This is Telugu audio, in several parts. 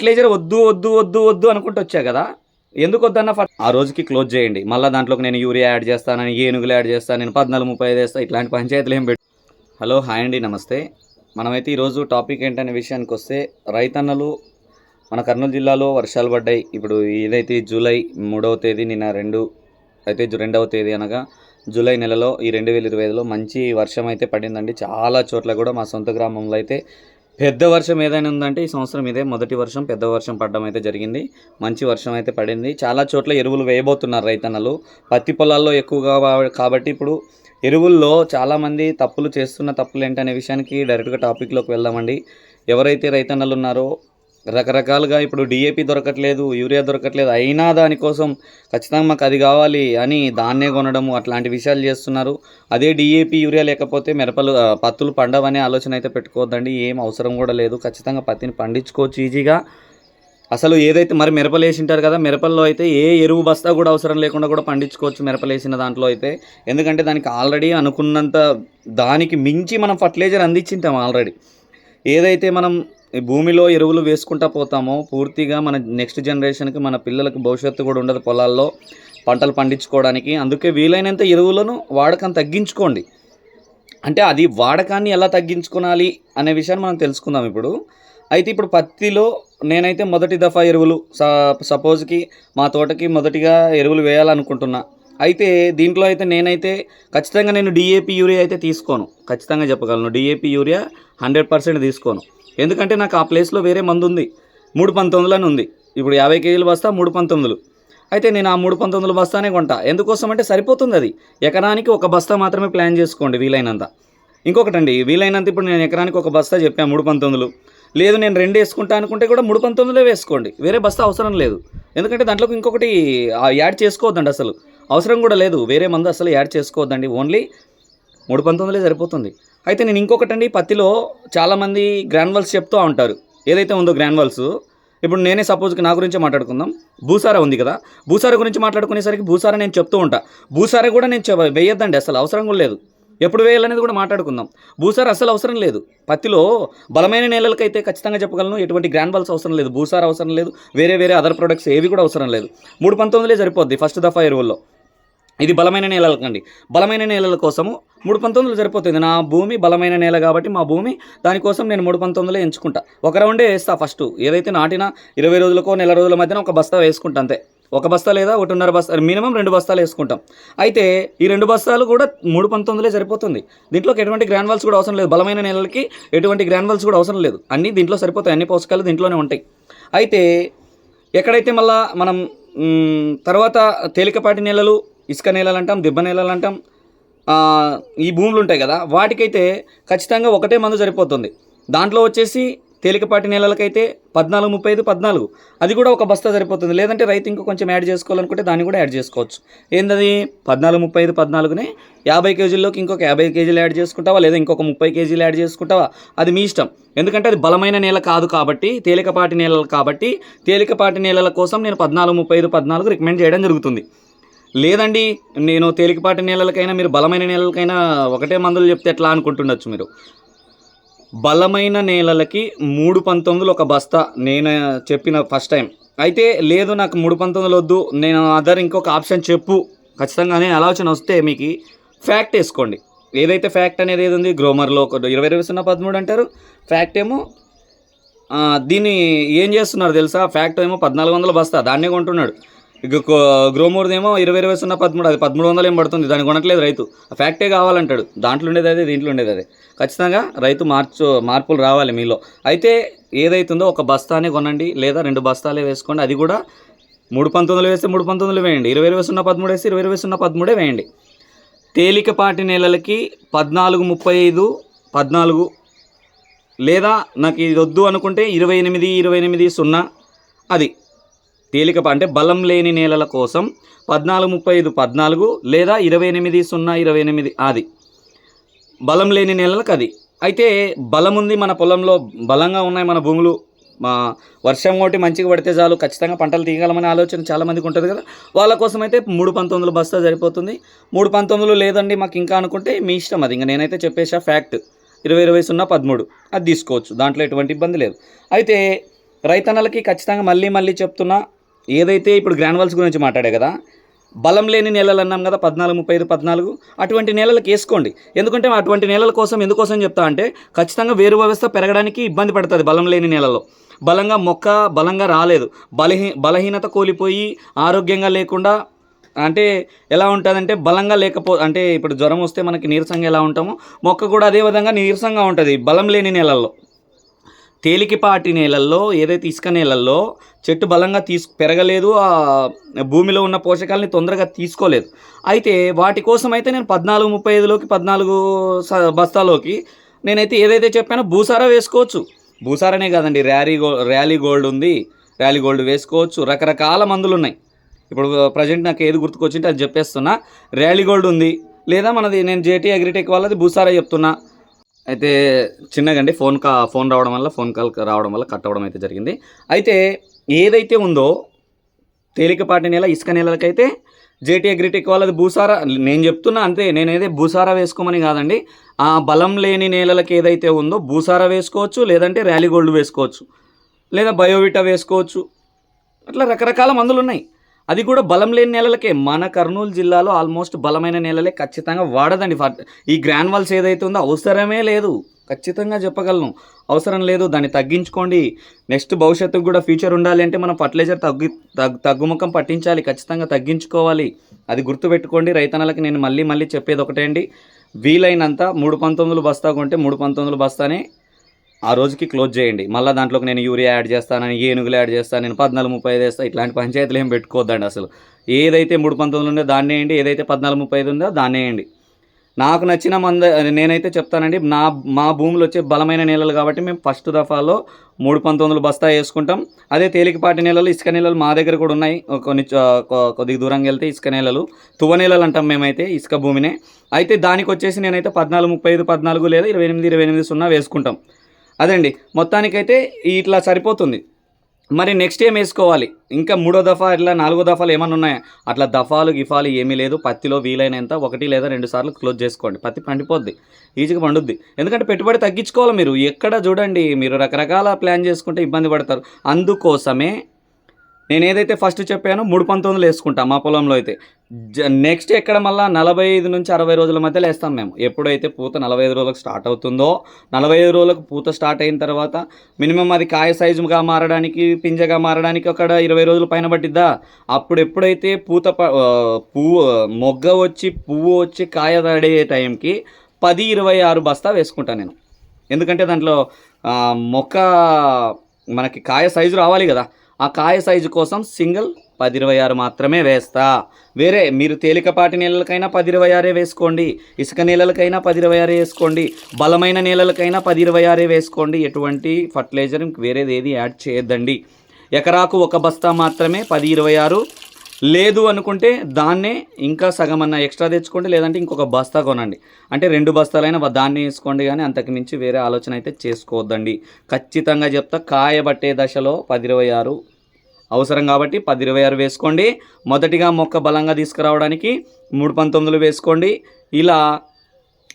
ఫర్టిలైజర్ వద్దు వద్దు వద్దు వద్దు అనుకుంటూ వచ్చా కదా? ఎందుకు వద్దన్న ఆ రోజుకి క్లోజ్ చేయండి. మళ్ళీ దాంట్లోకి నేను యూరియా యాడ్ చేస్తానని ఏనుగులు యాడ్ చేస్తాను నేను పద్నాలుగు ముప్పై ఐదు వేస్తాను ఇట్లాంటి పంచాయతీలు ఏం పెట్టు హలో హాయ్ అండి నమస్తే. మనమైతే ఈరోజు టాపిక్ ఏంటనే విషయానికి వస్తే రైతన్నలు మన కర్నూలు జిల్లాలో వర్షాలు పడ్డాయి. ఇప్పుడు ఏదైతే జూలై మూడవ తేదీ నిన్న రెండు అయితే రెండవ తేదీ అనగా జూలై నెలలో ఈ రెండు వేల ఇరవై ఐదులో మంచి వర్షం అయితే పడిందండి. చాలా చోట్ల కూడా మా సొంత గ్రామంలో అయితే పెద్ద వర్షం ఏదైనా ఉందంటే ఈ సంవత్సరం ఇదే. మొదటి వర్షం పెద్ద వర్షం పడడం అయితే జరిగింది. మంచి వర్షం అయితే పడింది. చాలా చోట్ల ఎరువులు వేయబోతున్నారు రైతన్నలు. పత్తి పొలాల్లో ఎక్కువగా కాబట్టి ఇప్పుడు ఎరువుల్లో చాలామంది తప్పులు చేస్తున్న తప్పులు ఏంటనే విషయానికి డైరెక్ట్గా టాపిక్లోకి వెళ్దామండి. ఎవరైతే రైతన్నలు ఉన్నారో రకరకాలుగా ఇప్పుడు డిఏపి దొరకట్లేదు యూరియా దొరకట్లేదు అయినా దానికోసం ఖచ్చితంగా మాకు అది కావాలి అని దాన్నే కొనడము అట్లాంటి విషయాలు చేస్తున్నారు. అదే డిఏపి యూరియా లేకపోతే మిరపలు పత్తులు పండవనే ఆలోచన అయితే పెట్టుకోవద్దండి ఏం అవసరం కూడా లేదు. ఖచ్చితంగా పత్తిని పండించుకోవచ్చు ఈజీగా. అసలు ఏదైతే మరి మిరపలు వేసింటారు కదా మిరపల్లో అయితే ఏ ఎరువు బస్తా కూడా అవసరం లేకుండా కూడా పండించుకోవచ్చు మిరపలు వేసిన దాంట్లో అయితే. ఎందుకంటే దానికి ఆల్రెడీ అనుకున్నంత దానికి మించి మనం ఫర్టిలైజర్ అందించింటాం ఆల్రెడీ. ఏదైతే మనం ఈ భూమిలో ఎరువులు వేసుకుంటా పోతామో. పూర్తిగా మన నెక్స్ట్ జనరేషన్కి మన పిల్లలకు భవిష్యత్తు కూడా ఉండదు పొలాల్లో పంటలు పండించుకోవడానికి. అందుకే వీలైనంత ఎరువులను వాడకం తగ్గించుకోండి. అంటే అది వాడకాన్ని ఎలా తగ్గించుకోవాలి అనే విషయాన్ని మనం తెలుసుకుందాం ఇప్పుడు. అయితే ఇప్పుడు పత్తిలో నేనైతే మొదటి దఫా ఎరువులు సపోజ్కి మా తోటకి మొదటిగా ఎరువులు వేయాలనుకుంటున్నా. అయితే దీంట్లో అయితే నేనైతే ఖచ్చితంగా నేను డిఏపి యూరియా అయితే తీసుకోను. ఖచ్చితంగా చెప్పగలను. డిఏపి యూరియా హండ్రెడ్ పర్సెంట్ తీసుకోను. ఎందుకంటే నాకు ఆ ప్లేస్లో వేరే మందు ఉంది మూడు పంతొమ్మిదిలో అని ఉంది. ఇప్పుడు యాభై కేజీలు బస్తా మూడు పంతొమ్మిదిలు. అయితే నేను ఆ మూడు పంతొమ్మిదిల బస్తానే కొంటా. ఎందుకోసం అంటే సరిపోతుంది అది. ఎకరానికి ఒక బస్తా మాత్రమే ప్లాన్ చేసుకోండి వీలైనంత. ఇంకొకటండి వీలైనంత ఇప్పుడు నేను ఎకరానికి ఒక బస్తా చెప్పాను మూడు పంతొమ్మిదిలు. లేదు నేను రెండు వేసుకుంటా అనుకుంటే కూడా మూడు పంతొమ్మిదిలో వేసుకోండి. వేరే బస్తా అవసరం లేదు. ఎందుకంటే దాంట్లోకి ఇంకొకటి యాడ్ చేసుకోవద్దండి అసలు. అవసరం కూడా లేదు. వేరే మందు అసలు యాడ్ చేసుకోవద్దండి. ఓన్లీ మూడు పంతొమ్మిదిలే సరిపోతుంది. అయితే నేను ఇంకొకటండి పత్తిలో చాలామంది గ్రాన్వల్స్ చెప్తూ ఉంటారు. ఏదైతే ఉందో గ్రాన్వల్స్ ఇప్పుడు నేనే సపోజ్కి నా గురించే మాట్లాడుకుందాం. భూసార ఉంది కదా భూసార గురించి మాట్లాడుకునేసరికి భూసార నేను చెప్తూ ఉంటా. భూసార కూడా నేను వేయొద్దండి అసలు అవసరం కూడా లేదు. ఎప్పుడు వేయాలనేది కూడా మాట్లాడుకుందాం. భూసార అసలు అవసరం లేదు. పత్తిలో బలమైన నేలలకైతే ఖచ్చితంగా చెప్పగలను ఎటువంటి గ్రాన్వల్స్ అవసరం లేదు. భూసార అవసరం లేదు. వేరే వేరే అదర్ ప్రొడక్ట్స్ ఏవి కూడా అవసరం లేదు. మూడు పంతొమ్మిదిలే సరిపోద్ది ఫస్ట్ దఫా ఎరువుల్లో. ఇది బలమైన నేలలకండి బలమైన నేలల కోసము మూడు పంతొమ్మిదిలు సరిపోతుంది. నా భూమి బలమైన నేల కాబట్టి మా భూమి దానికోసం నేను మూడు పంతొమ్మిదిలో ఎంచుకుంటా. ఒక రౌండే వేస్తా ఫస్ట్. ఏదైతే నాటిన ఇరవై రోజులకో నెల రోజుల మధ్యన ఒక బస్తా వేసుకుంటా అంతే. ఒక బస్తా లేదా ఒకటిన్నర బస్తా మినిమం రెండు బస్తాలు వేసుకుంటాం. అయితే ఈ రెండు బస్తాలు కూడా మూడు పంతొమ్మిదిలే సరిపోతుంది. దీంట్లోకి ఎటువంటి గ్రాన్వాల్స్ కూడా అవసరం లేదు. బలమైన నేలలకి ఎటువంటి గ్రాన్వాల్స్ కూడా అవసరం లేదు. అన్నీ దీంట్లో సరిపోతాయి. అన్ని పోషకాలు దీంట్లోనే ఉంటాయి. అయితే ఎక్కడైతే మళ్ళా మనం తర్వాత తేలికపాటి నేలలు ఇసుక నేలలు అంటాం దిబ్బ నేలలు అంటాం ఈ భూములు ఉంటాయి కదా వాటికైతే ఖచ్చితంగా ఒకటే మందు సరిపోతుంది. దాంట్లో వచ్చేసి తేలికపాటి నేలలకైతే పద్నాలుగు ముప్పై ఐదు పద్నాలుగు. అది కూడా ఒక బస్తా సరిపోతుంది. లేదంటే రైతు ఇంకా కొంచెం యాడ్ చేసుకోవాలనుకుంటే దాన్ని కూడా యాడ్ చేసుకోవచ్చు. ఏంటది పద్నాలుగు ముప్పై ఐదు పద్నాలుగునే యాభై కేజీల్లోకి ఇంకొక యాభై కేజీలు యాడ్ చేసుకుంటావా? లేదా ఇంకొక ముప్పై కేజీలు యాడ్ చేసుకుంటావా? అది మీ ఇష్టం. ఎందుకంటే అది బలమైన నేల కాదు కాబట్టి తేలికపాటి నేలలు కాబట్టి తేలికపాటి నేలల కోసం నేను పద్నాలుగు ముప్పై ఐదు పద్నాలుగు రికమెండ్ చేయడం జరుగుతుంది. లేదండి నేను తేలికపాటి నేలలకైనా మీరు బలమైన నేలలకైనా ఒకటే మందులు చెప్తే ఎట్లా అనుకుంటుండొచ్చు మీరు? బలమైన నేలలకి మూడు పంతొమ్మిదిలు ఒక బస్తా నేను చెప్పిన ఫస్ట్ టైం. అయితే లేదు నాకు మూడు పంతొమ్మిదిలు వద్దు. నేను అదర్ ఇంకొక ఆప్షన్ చెప్పు. ఖచ్చితంగానే ఆలోచన వస్తే మీకు ఫ్యాక్ట్ వేసుకోండి. ఏదైతే ఫ్యాక్ట్ అనేది ఏది ఉంది గ్రోమర్లో ఒక ఇరవై ఇరవై సున్నా పదమూడు అంటారు. ఫ్యాక్ట్ ఏమో దీన్ని ఏం చేస్తున్నారు తెలుసా? ఫ్యాక్ట్ ఏమో పద్నాలుగు వందల బస్తా దాన్నే కొంటున్నాడు. ఇక గ్రోమూర్ది ఏమో ఇరవై ఇరవై సున్నా పదమూడు అది పదమూడు వందలు ఏం పడుతుంది? దాన్ని కొనట్లేదు రైతు. ఆ ఫ్యాక్టే కావాలంటాడు. దాంట్లో ఉండేది అదే దీంట్లో ఉండేది అదే. ఖచ్చితంగా రైతు మార్చు మార్పులు రావాలి మీలో. అయితే ఏదైతుందో ఒక బస్తానే కొనండి లేదా రెండు బస్తాలే వేసుకోండి. అది కూడా మూడు పంతొమ్మిది వేస్తే మూడు పంతొమ్మిదిలు వేయండి. ఇరవై ఇరవై సున్నా పదమూడు వేస్తే ఇరవై ఇరవై సున్నా పదమూడే వేయండి. తేలికపాటి నేలలకి పద్నాలుగు ముప్పై ఐదు పద్నాలుగు లేదా నాకు ఇది వద్దు అనుకుంటే ఇరవై ఎనిమిది ఇరవై ఎనిమిది సున్నా అది. తేలిక అంటే బలం లేని నేలల కోసం పద్నాలుగు ముప్పై ఐదు పద్నాలుగు లేదా ఇరవై ఎనిమిది సున్నా ఇరవై ఎనిమిది అది బలం లేని నేలలకు అది. అయితే బలం ఉంది మన పొలంలో బలంగా ఉన్నాయి మన భూములు మా వర్షం ఒకటి మంచిగా పడితే చాలు ఖచ్చితంగా పంటలు తీయగలమనే ఆలోచన చాలామందికి ఉంటుంది కదా. వాళ్ళ కోసం అయితే మూడు పంతొమ్మిదిలు బస్తా సరిపోతుంది. మూడు పంతొమ్మిదిలు లేదండి మాకు ఇంకా అనుకుంటే మీ ఇష్టం అది. ఇంకా నేనైతే చెప్పేసా ఫ్యాక్ట్. ఇరవై ఇరవై సున్నా పదమూడు. అది తీసుకోవచ్చు. దాంట్లో ఎటువంటి ఇబ్బంది లేదు. అయితే రైతన్నలకి ఖచ్చితంగా మళ్ళీ మళ్ళీ చెప్తున్నా ఏదైతే ఇప్పుడు గ్రాన్వల్స్ గురించి మాట్లాడే కదా బలం లేని నెలలు అన్నాం కదా పద్నాలుగు ముప్పై ఐదు పద్నాలుగు అటువంటి నేలలకు వేసుకోండి. ఎందుకంటే అటువంటి నేలల కోసం ఎందుకోసం చెప్తా అంటే ఖచ్చితంగా వేరు వ్యవస్థ పెరగడానికి ఇబ్బంది పడుతుంది బలం లేని నెలలో. బలంగా మొక్క బలంగా రాలేదు. బలహీ బలహీనత కోల్పోయి ఆరోగ్యంగా లేకుండా అంటే ఎలా ఉంటుందంటే బలంగా లేకపో అంటే ఇప్పుడు జ్వరం వస్తే మనకి నీరసంగా ఎలా ఉంటామో మొక్క కూడా అదే విధంగా నీరసంగా ఉంటుంది బలం లేని నేలల్లో. తేలికపాటి నేలల్లో ఏదైతే ఇసుక నేలల్లో చెట్టు బలంగా తీసు పెరగలేదు ఆ భూమిలో ఉన్న పోషకాలని తొందరగా తీసుకోలేదు. అయితే వాటి కోసం అయితే నేను పద్నాలుగు ముప్పై ఐదులోకి పద్నాలుగు స- బస్తాలోకి నేనైతే ఏదైతే చెప్పానో భూసారా వేసుకోవచ్చు. భూసారనే కాదండి ర్యాలీ గో ర్యాలీ గోల్డ్ ఉంది. ర్యాలీ గోల్డ్ వేసుకోవచ్చు. రకరకాల మందులు ఉన్నాయి ఇప్పుడు ప్రజెంట్ నాకు ఏది గుర్తుకొచ్చింటే అది చెప్పేస్తున్నా. ర్యాలీ గోల్డ్ ఉంది. లేదా మనది నేను జేటీ అగ్రిటెక్ వాళ్ళది భూసారా చెప్తున్నా. అయితే చిన్నగండి ఫోన్ కా ఫోన్ రావడం వల్ల ఫోన్ కాల్ రావడం వల్ల కట్ అవ్వడం అయితే జరిగింది. అయితే ఏదైతే ఉందో తేలికపాటి నేల ఇసుక నేలలకైతే జేటీ అగ్రిటెక్ వాళ్ళది భూసారా నేను చెప్తున్నా అంతే నేనైతే భూసార భూసారా వేసుకోమని కాదండి ఆ బలం లేని నేలలకు ఏదైతే ఉందో భూసారా వేసుకోవచ్చు లేదంటే ర్యాలీ గోల్డ్ వేసుకోవచ్చు లేదా బయోవిటా వేసుకోవచ్చు అట్లా రకరకాల మందులు ఉన్నాయి అది కూడా బలం లేని నేలలకే. మన కర్నూలు జిల్లాలో ఆల్మోస్ట్ బలమైన నేలలే ఖచ్చితంగా వాడదండి. ఫర్- ఈ గ్రాన్వాల్స్ ఏదైతే ఉందో అవసరమే లేదు. ఖచ్చితంగా చెప్పగలను. అవసరం లేదు. దాన్ని తగ్గించుకోండి. నెక్స్ట్ భవిష్యత్తుకు కూడా ఫ్యూచర్ ఉండాలి అంటే మనం ఫర్టిలైజర్ తగ్గి తగ్గు తగ్గుముఖం పట్టించాలి. ఖచ్చితంగా తగ్గించుకోవాలి. అది గుర్తుపెట్టుకోండి. రైతన్నలకి నేను మళ్ళీ మళ్ళీ చెప్పేది ఒకటే అండి. వీలైనంత మూడు పంతొమ్మిదిలు బస్తా కొంటే మూడు పంతొమ్మిదిలు బస్తానే ఆ రోజుకి క్లోజ్ చేయండి. మళ్ళీ దాంట్లోకి నేను యూరియా యాడ్ చేస్తానని ఏనుగులు యాడ్ చేస్తాను నేను పద్నాలుగు ముప్పై ఐదు వేస్తాను ఇట్లాంటి పంచాయతీలు ఏం పెట్టుకోవద్దండి అసలు. ఏదైతే మూడు పంతొమ్మిది ఉందో దాన్ని వేయండి ఏదైతే పద్నాలుగు ముప్పై ఐదు ఉందో దాన్ని వేయండి. నాకు నచ్చిన మంద నేనైతే చెప్తానండి నా మా భూములు వచ్చే బలమైన నేలలు కాబట్టి మేము ఫస్ట్ దఫాలో మూడు పంతొమ్మిదిలు బస్తా వేసుకుంటాం. అదే తేలికపాటి నేలలు ఇసుక నేలలు మా దగ్గర కూడా ఉన్నాయి. కొన్ని చో- కొ- కొద్దిగా దూరంగా వెళ్తే ఇసుక నేలలు తువ్వ నేలలు అంటాం మేమైతే ఇసుక భూమినే. అయితే దానికి వచ్చేసి నేనైతే పద్నాలుగు ముప్పై ఐదు పద్నాలుగు లేదా ఇరవై ఎనిమిది ఇరవై ఎనిమిది సున్నా వేసుకుంటాం. అదండి. మొత్తానికైతే ఇట్లా సరిపోతుంది. మరి నెక్స్ట్ ఏం వేసుకోవాలి? ఇంకా మూడో దఫా ఇట్లా నాలుగో దఫాలు ఏమైనా ఉన్నాయా? అట్లా దఫాలు గిఫాలు ఏమీ లేదు. పత్తిలో వీలైనంత ఒకటి లేదా రెండు సార్లు క్లోజ్ చేసుకోండి. పత్తి పండిపోద్ది. ఈజీగా పండుద్ది. ఎందుకంటే పెట్టుబడి తగ్గించుకోవాలి మీరు. ఎక్కడ చూడండి మీరు రకరకాల ప్లాన్ చేసుకుంటే ఇబ్బంది పడతారు. అందుకోసమే నేను ఏదైతే ఫస్ట్ చెప్పానో మూడు పంతొమ్మిదిలు వేసుకుంటాం మా పొలంలో అయితే. జ నెక్స్ట్ ఎక్కడ మళ్ళీ నలభై ఐదు నుంచి అరవై రోజుల మధ్యలో వేస్తాం మేము. ఎప్పుడైతే పూత నలభై ఐదు రోజులకు స్టార్ట్ అవుతుందో నలభై ఐదు రోజులకు పూత స్టార్ట్ అయిన తర్వాత మినిమం అది కాయ సైజుగా మారడానికి పింజగా మారడానికి అక్కడ ఇరవై రోజుల పైన పట్టిద్దా? అప్పుడు ఎప్పుడైతే పూత ప- పువ్వు మొగ్గ వచ్చి పువ్వు వచ్చి కాయ తడే టైంకి పది ఇరవై ఆరు బస్తా వేసుకుంటాను నేను. ఎందుకంటే దాంట్లో మొక్క మనకి కాయ సైజు రావాలి కదా. ఆ కాయ సైజు కోసం సింగిల్ పది ఇరవై ఆరు మాత్రమే వేస్తా. వేరే మీరు తేలికపాటి నేలలకైనా పది ఇరవై ఆరే వేసుకోండి. ఇసుక నేలలకైనా పది ఇరవై ఆరే వేసుకోండి. బలమైన నేలలకైనా పది ఇరవై ఆరే వేసుకోండి. ఎటువంటి ఫర్టిలైజర్ వేరేది ఏది యాడ్ చేయొద్దండి. ఎకరాకు ఒక బస్తా మాత్రమే పది ఇరవై ఆరు లేదు అనుకుంటే దాన్నే ఇంకా సగం అన్న ఎక్స్ట్రా తెచ్చుకోండి లేదంటే ఇంకొక బస్తా కొనండి. అంటే రెండు బస్తాలైనా దాన్ని వేసుకోండి కానీ అంతకు మించి వేరే ఆలోచన అయితే చేసుకోవద్దండి. ఖచ్చితంగా చెప్తా కాయబట్టే దశలో పది ఇరవై ఆరు అవసరం కాబట్టి పది ఇరవై ఆరు వేసుకోండి. మొదటిగా మొక్క బలంగా తీసుకురావడానికి మూడు పంతొమ్మిదిలు వేసుకోండి. ఇలా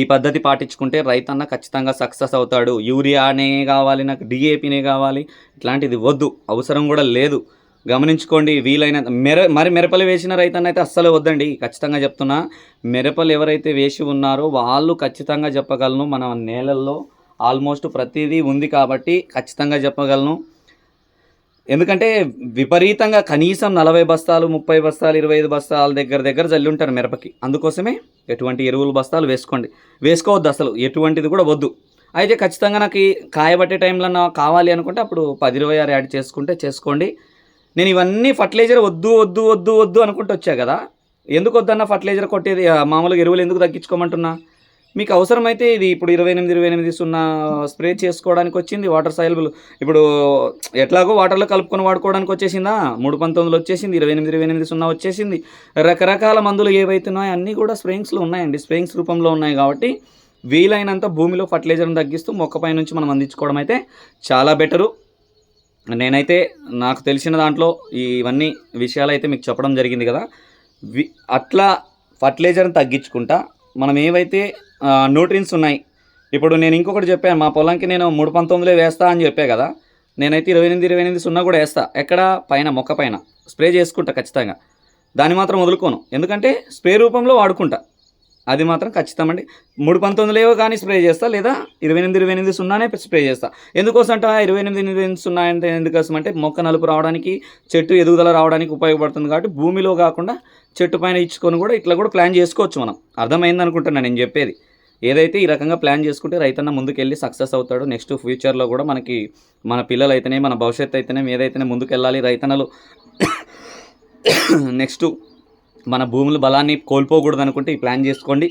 ఈ పద్ధతి పాటించుకుంటే రైతన్న ఖచ్చితంగా సక్సెస్ అవుతాడు. యూరియానే కావాలి నాకు డిఏపినే కావాలి ఇట్లాంటిది వద్దు. అవసరం కూడా లేదు. గమనించుకోండి వీలైనంత మెర మరి మిరపలు వేసిన రైతన్న అయితే అస్సలు వద్దండి. ఖచ్చితంగా చెప్తున్నా మిరపలు ఎవరైతే వేసి ఉన్నారో వాళ్ళు ఖచ్చితంగా చెప్పగలను. మన నేలల్లో ఆల్మోస్ట్ ప్రతిదీ ఉంది కాబట్టి ఖచ్చితంగా చెప్పగలను. ఎందుకంటే విపరీతంగా కనీసం నలభై బస్తాలు ముప్పై బస్తాలు ఇరవై ఐదు బస్తాల దగ్గర దగ్గర జల్లి ఉంటారు మిరపకి. అందుకోసమే ఎటువంటి ఎరువులు బస్తాలు వేసుకోండి. వేసుకోవద్దు అసలు ఎటువంటిది కూడా వద్దు. అయితే ఖచ్చితంగా నాకు కాయబట్టే టైంలో నాకు కావాలి అనుకుంటే అప్పుడు పది ఇరవై ఆరు యాడ్ చేసుకుంటే చేసుకోండి. నేను ఇవన్నీ ఫర్టిలైజర్ వద్దు వద్దు వద్దు వద్దు అనుకుంటూ వచ్చా కదా? ఎందుకు వద్దన్న ఫర్టిలైజర్ కొట్టేది? మామూలుగా ఎరువులు ఎందుకు తగ్గించుకోమంటున్నా? మీకు అవసరమైతే ఇది ఇప్పుడు ఇరవై ఎనిమిది ఇరవై ఎనిమిది సున్నా స్ప్రే చేసుకోవడానికి వచ్చింది వాటర్ సైలబుల్. ఇప్పుడు ఎట్లాగో వాటర్లో కలుపుకొని వాడుకోవడానికి వచ్చేసిందా? మూడు పంతొమ్మిదిలో వచ్చేసింది ఇరవై ఎనిమిది ఇరవై ఎనిమిది సున్నా వచ్చేసింది. రకరకాల మందులు ఏవైతే ఉన్నాయో అన్నీ కూడా స్ప్రేయింగ్స్లో ఉన్నాయండి. స్ప్రేయింగ్స్ రూపంలో ఉన్నాయి కాబట్టి వీలైనంత భూమిలో ఫర్టిలైజర్ని తగ్గిస్తూ మొక్కపై నుంచి మనం అందించుకోవడం అయితే చాలా బెటరు. నేనైతే నాకు తెలిసిన దాంట్లో ఇవన్నీ విషయాలు అయితే మీకు చెప్పడం జరిగింది కదా. వి అట్లా ఫర్టిలైజర్ని తగ్గించుకుంటా. మనం ఏవైతే న్యూట్రిన్స్ ఉన్నాయి ఇప్పుడు నేను ఇంకొకటి చెప్పాను మా పొలంకి నేను మూడు పంతొమ్మిదిలో వేస్తా అని చెప్పా కదా. నేనైతే ఇరవై ఎనిమిది ఇరవై ఎనిమిది సున్నా కూడా వేస్తా. ఎక్కడ? పైన మొక్క పైన. స్ప్రే చేసుకుంటా ఖచ్చితంగా. దాన్ని మాత్రం వదులుకోను. ఎందుకంటే స్ప్రే రూపంలో వాడుకుంటా. అది మాత్రం ఖచ్చితమండి. మూడు పంతొమ్మిదిలేవో కానీ స్ప్రే చేస్తా లేదా ఇరవై ఎనిమిది ఇరవై ఎనిమిది సున్నానే స్ప్రే చేస్తా. ఎందుకోసం అంటే ఇరవై ఎనిమిది ఇరవై ఎనిమిది సున్నా అంటే ఎందుకోసం అంటే మొక్క నలుపు రావడానికి చెట్టు ఎదుగుదల రావడానికి ఉపయోగపడుతుంది కాబట్టి భూమిలో కాకుండా చెట్టు పైన ఇచ్చుకొని కూడా ఇట్లా కూడా ప్లాన్ చేసుకోవచ్చు మనం. అర్థమైంది అనుకుంటున్నాను నేను చెప్పేది. ఏదైతే ఈ రకంగా ప్లాన్ చేసుకుంటే రైతన్న ముందుకెళ్ళి సక్సెస్ అవుతాడు. నెక్స్ట్ ఫ్యూచర్లో కూడా మనకి మన పిల్లలు అయితేనే మన భవిష్యత్తు అయితేనే ఏదైతేనే ముందుకెళ్ళాలి రైతన్నలు. నెక్స్ట్ మన భూముల బలాన్ని కోల్పోకూడదు అనుకుంటే ఈ ప్లాన్ చేసుకోండి.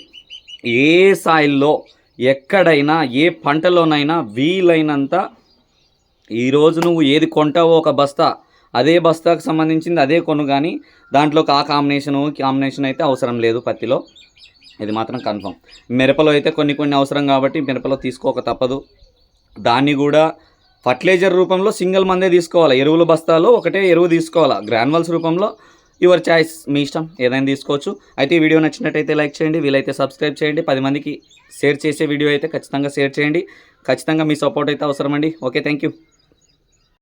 ఏ సాయిల్లో ఎక్కడైనా ఏ పంటలోనైనా వీలైనంత ఈరోజు నువ్వు ఏది కొంటావో ఒక బస్తా అదే బస్తాకు సంబంధించింది అదే కొను కానీ దాంట్లోకి ఆ కాంబినేషను కాంబినేషన్ అయితే అవసరం లేదు పత్తిలో. ఇది మాత్రం కన్ఫర్మ్. మిరపలో అయితే కొన్ని కొన్ని అవసరం కాబట్టి మిరపలో తీసుకోక తప్పదు. దాన్ని కూడా ఫర్టిలైజర్ రూపంలో సింగిల్ మందే తీసుకోవాలి? ఎరువుల బస్తాలో ఒకటే ఎరువు తీసుకోవాలి? గ్రాన్యువల్స్ రూపంలో యువర్ చాయిస్ మీ ఇష్టం. ఏదైనా తీసుకోవచ్చు. అయితే ఈ వీడియో నచ్చినట్టయితే లైక్ చేయండి. వీలైతే సబ్స్క్రైబ్ చేయండి. పది మందికి షేర్ చేసే వీడియో అయితే ఖచ్చితంగా షేర్ చేయండి. ఖచ్చితంగా మీ సపోర్ట్ అయితే అవసరం అండి ఓకే థ్యాంక్ యూ